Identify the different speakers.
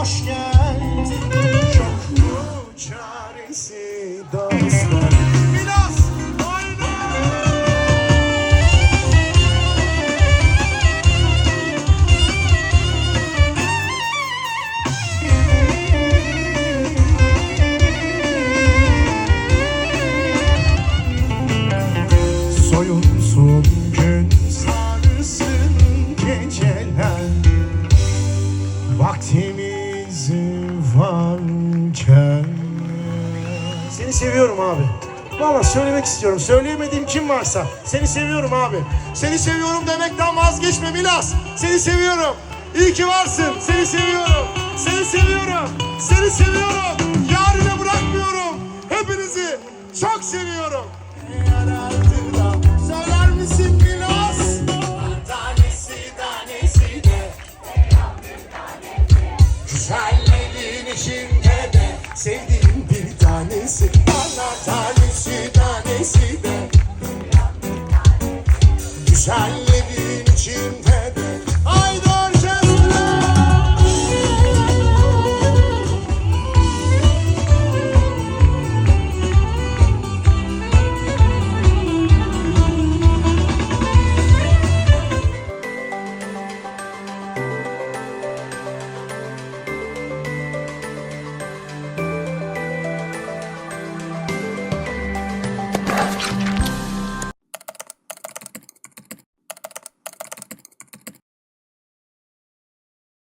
Speaker 1: hoş geldin. Yok mu çaresi dostlar? Biraz Soyulsun gün sarsın geceler. Vaktimi varken Seni seviyorum abi. Valla söylemek istiyorum. Söyleyemediğim kim varsa. Seni seviyorum abi. Seni seviyorum demekten vazgeçme Milas. Seni seviyorum. İyi ki varsın. Seni seviyorum. Seni seviyorum. Seni seviyorum. Yarine bırakmıyorum. Hepinizi çok seviyorum. Söyler misin Milas? peşinde de Sevdiğim bir tanesi bana tanesi tanesi de. Güzellerin içinde